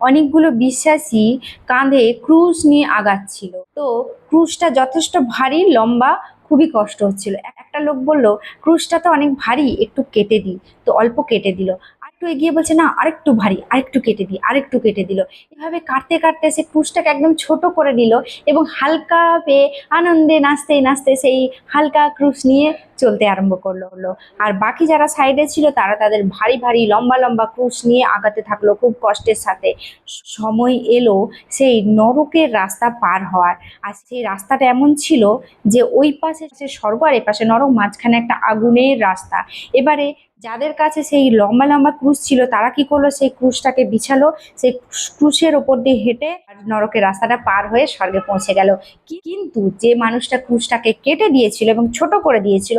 অনেকগুলো বিশ্বাসী কাঁধে ক্রুশ নিয়ে আগাচ্ছিল। তো ক্রুশটা যথেষ্ট ভারী, লম্বা, খুবই কষ্ট হচ্ছিল। একটা লোক বলল ক্রুশটা তো অনেক ভারী, একটু কেটে দিই। তো অল্প কেটে দিল। আরেকটু এগিয়ে বলছে, না, আরেকটু ভারী, আরেকটু কেটে দিই, আরেকটু কেটে দিল। এভাবে কাটতে কাটতে সে ক্রুশটাকে একদম ছোট করে নিল এবং হালকা পেয়ে আনন্দে নাচতে নাচতে সেই হালকা ক্রুশ নিয়ে চলতে আরম্ভ করল হলো। আর বাকি যারা সাইডে ছিল, তারা তাদের ভারী ভারী লম্বা লম্বা ক্রুশ নিয়ে আগাতে থাকল খুব কষ্টের সাথে। সময় এলো সেই নরকের রাস্তা পার হওয়ার। আর সেই রাস্তাটা এমন ছিল যে ওই পাশে সে স্বর্গ আর এ পাশে নরক, মাঝখানে একটা আগুনের রাস্তা। এবারে যাদের কাছে সেই লম্বা লম্বা ক্রুশ ছিল, তারা কি করল? সেই ক্রুশটাকে বিছালো, সেই ক্রুশের ওপর দিয়ে হেঁটে আর নরকের রাস্তাটা পার হয়ে স্বর্গে পৌঁছে গেল। কিন্তু যে মানুষটা ক্রুশটাকে কেটে দিয়েছিল এবং ছোট করে দিয়েছিল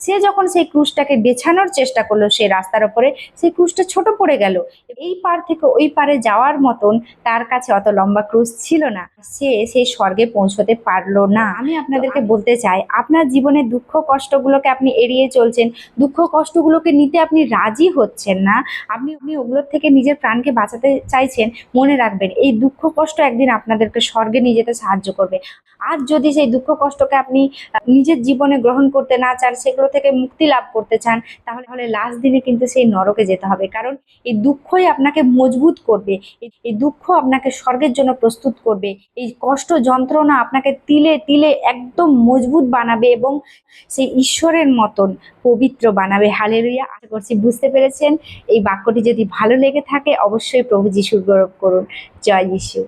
সে যখন সেই ক্রুশটাকে বেছানোর চেষ্টা করল সেই রাস্তার ওপরে, সেই ক্রুশটা ছোট পড়ে গেল। এই পার থেকে ওই পারে যাওয়ার মতন তার কাছে অত লম্বা ক্রুশ ছিল না। সে সেই স্বর্গে পৌঁছতে পারল না। আমি আপনাদেরকে বলতে চাই, আপনার জীবনে দুঃখ কষ্টগুলোকে আপনি এড়িয়ে চলছেন। দুঃখ কষ্টগুলোকে নিতে আপনি রাজি হচ্ছেন না। আপনি আপনি ওগুলোর থেকে নিজের প্রাণকে বাঁচাতে চাইছেন, মনে রাখবেন, এই দুঃখ কষ্ট একদিন আপনাদেরকে স্বর্গে নিয়ে যেতে সাহায্য করবে। আর যদি সেই দুঃখ কষ্টকে আপনি নিজের জীবনে গ্রহণ করতে না চান সেগুলো থেকে মুক্তি লাভ করতে চান, তাহলে হলে লাস্ট দিনে কিন্তু সেই নরকে যেতে হবে। কারণ এই দুঃখই আপনাকে মজবুত করবে, এই- এই দুঃখ আপনাকে স্বর্গের জন্য প্রস্তুত করবে, এই কষ্ট যন্ত্রণা আপনাকে তিলে তিলে একদম মজবুত বানাবে এবং সেই ঈশ্বরের মতন পবিত্র বানাবে। হালেলুয়া আশা করছি বুঝতে পেরেছেন। এই বাক্যটি যদি ভালো লেগে থাকে, অবশ্যই প্রভু যিশুর গৌরব করুন। জয় যিশু।